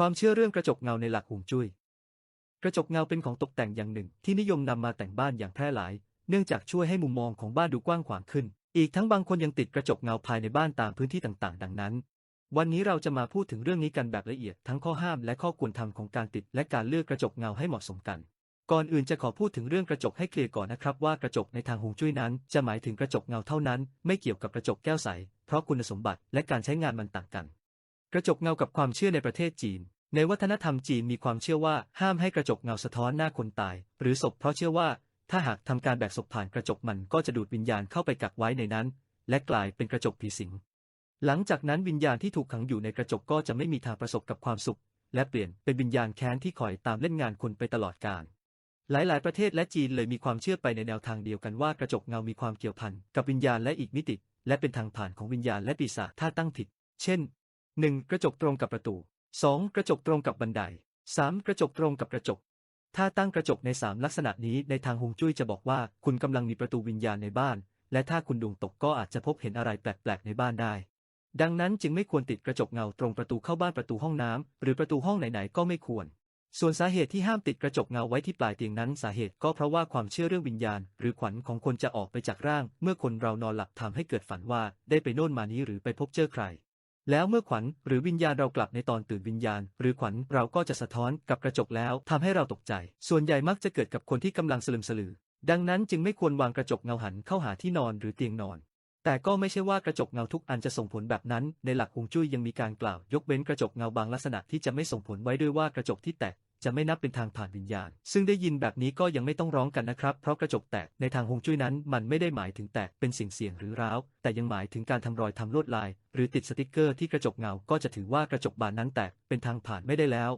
ความเชื่อเรื่องกระจกเงาในหลักฮวงจุ้ย กระจกเงาเป็นของตกแต่งอย่างหนึ่งที่นิยมนำมาแต่งบ้านอย่างแพร่หลาย เนื่องจากช่วยให้มุมมองของบ้านดูกว้างขวางขึ้น อีกทั้งบางคนยังติดกระจกเงาภายในบ้านตามพื้นที่ต่างๆ ดังนั้น วันนี้เราจะมาพูดถึงเรื่องนี้กันแบบละเอียดทั้งข้อห้ามและข้อควรทำของการติดและการเลือกกระจกเงาให้เหมาะสมกัน ก่อนอื่นจะขอพูดถึงเรื่องกระจกให้เคลียร์ก่อนนะครับว่ากระจกในทางฮวงจุ้ยนั้น จะหมายถึงกระจกเงาเท่านั้น ไม่เกี่ยวกับกระจกแก้วใส เพราะคุณสมบัติและการใช้งานมันต่างกัน ระจกเงากับความเชื่อในประเทศจีน ในวัฒนธรรมจีนมีความเชื่อว่าห้ามให้กระจกเงาสะท้อนหน้าคนตาย หรือศพเพราะเชื่อว่า ถ้าหากทำการแบกศพผ่านกระจกมันก็จะดูดวิญญาณเข้าไปกักไว้ในนั้น และกลายเป็นกระจกผีสิง หลังจากนั้นวิญญาณที่ถูกขังอยู่ในกระจกก็จะไม่มีทางประสบกับความสุข และเปลี่ยนเป็นวิญญาณแค้นที่คอยตามเล่นงานคนไปตลอดกาลหลาย ๆ ประเทศและจีนเลยมีความเชื่อไปในแนวทางเดียวกันว่ากระจกเงามีความเกี่ยวพันกับวิญญาณและอีกมิติ และเป็นทางผ่านของวิญญาณและปีศาจถ้าตั้งผิด เช่น 1. กระจกตรงกับประตู 2. กระจกตรงกับบันได 3. กระจกตรงกับกระจก ถ้าตั้งกระจกใน 3 ลักษณะนี้ในทางฮวงจุ้ยจะบอกว่าคุณกำลังมีประตูวิญญาณในบ้าน และถ้าคุณดวงตกก็อาจจะพบเห็นอะไรแปลกๆในบ้านได้ ดังนั้นจึงไม่ควรติดกระจกเงาตรงประตูเข้าบ้านประตูห้องน้ำหรือประตูห้องไหนๆก็ไม่ควร ส่วนสาเหตุที่ห้ามติดกระจกเงาไว้ที่ปลายเตียงนั้นสาเหตุก็เพราะว่าความเชื่อเรื่องวิญญาณ หรือขวัญของคนจะออกไปจากร่าง เมื่อคนเรานอนหลับทำให้เกิดฝันว่าได้ไปโน่นมานี้หรือไปพบเจอใคร แล้วเมื่อขวัญหรือวิญญาณเรากลับในตอนตื่นวิญญาณ หรือขวัญเราก็จะสะท้อนกับกระจกแล้วทำให้เราตกใจ ส่วนใหญ่มักจะเกิดกับคนที่กำลังสลึมสลือ ดังนั้นจึงไม่ควรวางกระจกเงาหันเข้าหาที่นอนหรือเตียงนอน แต่ก็ไม่ใช่ว่ากระจกเงาทุกอันจะส่งผลแบบนั้น ในหลักฮวงจุ้ยยังมีการกล่าว ยกเว้นกระจกเงาบางลักษณะที่จะไม่ส่งผลไว้ด้วยว่ากระจกที่แตก จะไม่นับเป็นทางผ่านวิญญาณ ซึ่งได้ยินแบบนี้ก็ยังไม่ต้องร้องกันนะครับ เพราะกระจกแตกในทางฮวงจุ้ยนั้น มันไม่ได้หมายถึงแตกเป็นสิ่งเสี่ยงหรือร้าว แต่ยังหมายถึงการทำรอยทำลวดลาย หรือติดสติกเกอร์ที่กระจกเงา ก็จะถือว่ากระจกบานนั้นแตกเป็นทางผ่านไม่ได้แล้ว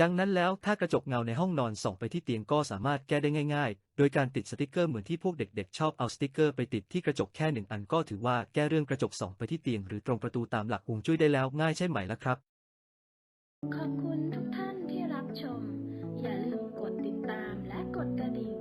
ดังนั้นแล้วถ้ากระจกเงาในห้องนอนส่องไปที่เตียงก็สามารถแก้ได้ง่ายๆ โดยการติดสติกเกอร์เหมือนที่พวกเด็กๆ ชอบเอาสติกเกอร์ไปติดที่กระจกแค่หนึ่งอันก็ถือว่าแก้เรื่องกระจกส่องไปที่เตียงหรือตรงประตูตามหลักฮวงจุ้ยได้แล้วง่ายใช่ไหมล่ะครับ ขอบคุณทุกท่านับชม อย่าลืมกดติดตามและกดกระดิ่ง